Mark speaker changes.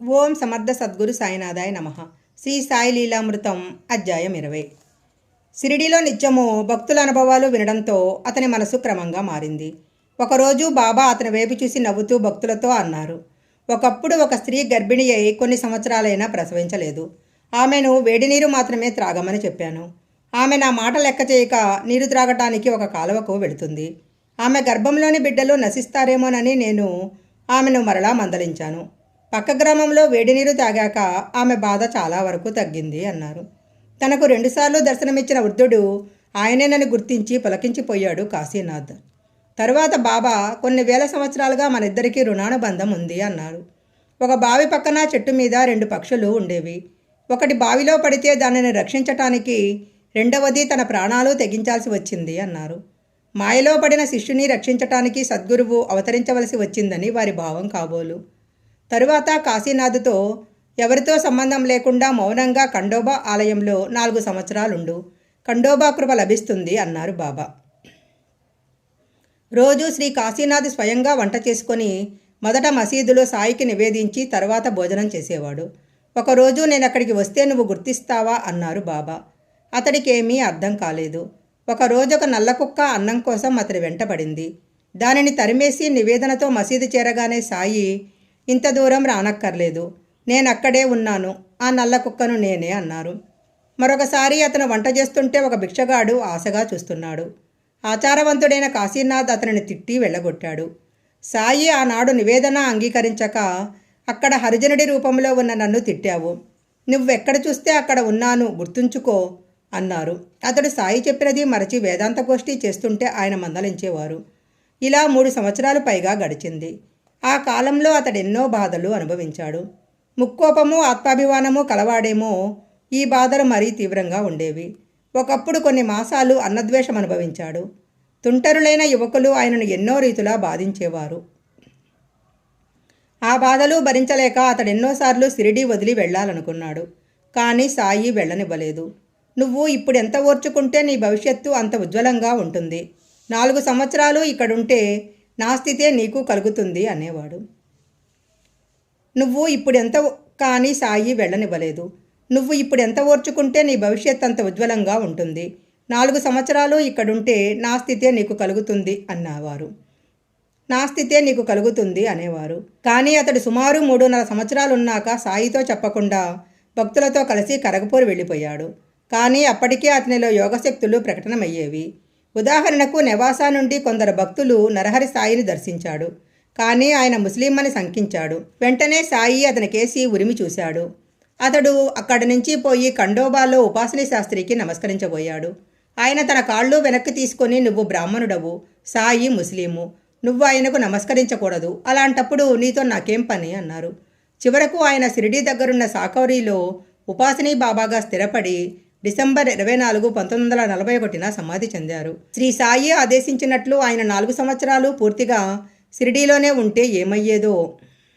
Speaker 1: ఓం సమర్థ సద్గురు సాయినాథాయ నమ. శ్రీ సాయి లీలామృతం అధ్యాయం ఇరవై. సిరిడిలో నిత్యము భక్తుల అనుభవాలు వినడంతో అతని మనసు క్రమంగా మారింది. ఒకరోజు బాబా అతని వైపు చూసి నవ్వుతూ భక్తులతో అన్నారు ఒకప్పుడు ఒక స్త్రీ గర్భిణి అయి కొన్ని సంవత్సరాలైనా ప్రసవించలేదు. ఆమెను వేడి నీరు మాత్రమే త్రాగమని చెప్పాను. ఆమె నా మాట లెక్క చేయక నీరు త్రాగటానికి ఒక కాలువకు వెళుతుంది. ఆమె గర్భంలోని బిడ్డలు నశిస్తారేమోనని నేను ఆమెను మరలా మందలించాను. పక్క గ్రామంలో వేడి నీరు తాగాక ఆమె బాధ చాలా వరకు తగ్గింది అన్నారు. తనకు రెండుసార్లు దర్శనమిచ్చిన వృద్ధుడు ఆయనేనని గుర్తించి పులకించిపోయాడు కాశీనాథ్. తరువాత బాబా కొన్ని వేల సంవత్సరాలుగా మన ఇద్దరికీ రుణానుబంధం ఉంది అన్నారు. ఒక బావి పక్కన చెట్టు మీద రెండు పక్షులు ఉండేవి. ఒకటి బావిలో పడితే దానిని రక్షించటానికి రెండవది తన ప్రాణాలు తెగించాల్సి వచ్చింది అన్నారు. మాయలో పడిన శిష్యుని రక్షించటానికి సద్గురువు అవతరించవలసి వచ్చిందని వారి భావం కాబోలు. తరువాత కాశీనాథ్తో ఎవరితో సంబంధం లేకుండా మౌనంగా ఖండోబా ఆలయంలో నాలుగు సంవత్సరాలుండు. ఖండోబా కృప లభిస్తుంది అన్నారు బాబా. రోజు శ్రీ కాశీనాథ్ స్వయంగా వంట చేసుకొని మొదట మసీదులో సాయికి నివేదించి తర్వాత భోజనం చేసేవాడు. ఒకరోజు నేను అక్కడికి వస్తే నువ్వు గుర్తిస్తావా అన్నారు బాబా. అతడికి ఏమీ అర్థం కాలేదు. ఒకరోజు ఒక నల్ల కుక్క అన్నం కోసం అతడి వెంటబడింది దానిని తరిమేసి నివేదనతో మసీదు చేరగానే సాయి ఇంత దూరం రానక్కర్లేదు. నేను అక్కడే ఉన్నాను. ఆ నల్ల కుక్కను నేనే అన్నారు. మరొకసారి అతను వంట చేస్తుంటే ఒక భిక్షగాడు ఆశగా చూస్తున్నాడు. ఆచారవంతుడైన కాశీనాథ్ అతనిని తిట్టి వెళ్ళగొట్టాడు. సాయి ఆనాడు నివేదన అంగీకరించక అక్కడ హరిజనుడి రూపంలో ఉన్న నన్ను తిట్టావు. నువ్వెక్కడ చూస్తే అక్కడ ఉన్నాను గుర్తుంచుకో అన్నారు. అతడు సాయి చెప్పినది మరచి వేదాంత గోష్ఠి చేస్తుంటే ఆయన మందలించేవారు. ఇలా మూడు సంవత్సరాలు పైగా గడిచింది. ఆ కాలంలో అతడు ఎన్నో బాధలు అనుభవించాడు. ముక్కోపము ఆత్మాభిమానము కలవాడేమో ఈ బాధలు మరీ తీవ్రంగా ఉండేవి. ఒకప్పుడు కొన్ని మాసాలు అన్నద్వేషం అనుభవించాడు. తుంటరులైన యువకులు ఆయనను ఎన్నో రీతులా బాధించేవారు. ఆ బాధలు భరించలేక అతడు ఎన్నోసార్లు సిరిడి వదిలి వెళ్ళాలనుకున్నాడు. కానీ సాయి వెళ్ళనివ్వలేదు. నువ్వు ఇప్పుడు ఎంత ఓర్చుకుంటే నీ భవిష్యత్తు అంత ఉజ్వలంగా ఉంటుంది. నాలుగు సంవత్సరాలు ఇక్కడుంటే నా స్థితే నీకు కలుగుతుంది అనేవాడు. నువ్వు ఇప్పుడు ఎంత కానీ సాయి వెళ్ళనివ్వలేదు. నువ్వు ఇప్పుడు ఎంత ఓర్చుకుంటే నీ భవిష్యత్ అంత ఉజ్వలంగా ఉంటుంది. నాలుగు సంవత్సరాలు ఇక్కడుంటే నా స్థితే నీకు కలుగుతుంది అన్నవారు. నా స్థితే నీకు కలుగుతుంది అనేవారు. కానీ అతడు సుమారు మూడున్నర సంవత్సరాలున్నాక సాయితో చెప్పకుండా భక్తులతో కలిసి కరగపూర్ వెళ్ళిపోయాడు. కానీ అప్పటికే అతనిలో యోగశక్తులు ప్రకటనమయ్యేవి. ఉదాహరణకు నెవాసా నుండి కొందరు భక్తులు నరహరి సాయిని దర్శించాడు. కానీ ఆయన ముస్లిం అని శంకించాడు. వెంటనే సాయి అతని కేసి ఉరిమి చూశాడు. అతడు అక్కడి నుంచి పోయి ఖండోబాలో ఉపాసని శాస్త్రికి నమస్కరించబోయాడు. ఆయన తన కాళ్ళు వెనక్కి తీసుకొని నువ్వు బ్రాహ్మణుడవు సాయి ముస్లిము నువ్వు ఆయనకు నమస్కరించకూడదు అలాంటప్పుడు నీతో నాకేం పని అన్నారు. చివరకు ఆయన షిరిడీ దగ్గరున్న సాకౌరీలో ఉపాసనీ బాబాగా స్థిరపడి డిసెంబర్ ఇరవై నాలుగు పంతొమ్మిది వందల నలభై ఒకటిన సమాధి చెందారు. శ్రీ సాయి ఆదేశించినట్లు ఆయన నాలుగు సంవత్సరాలు పూర్తిగా షిరిడీలోనే ఉంటే ఏమయ్యేదో.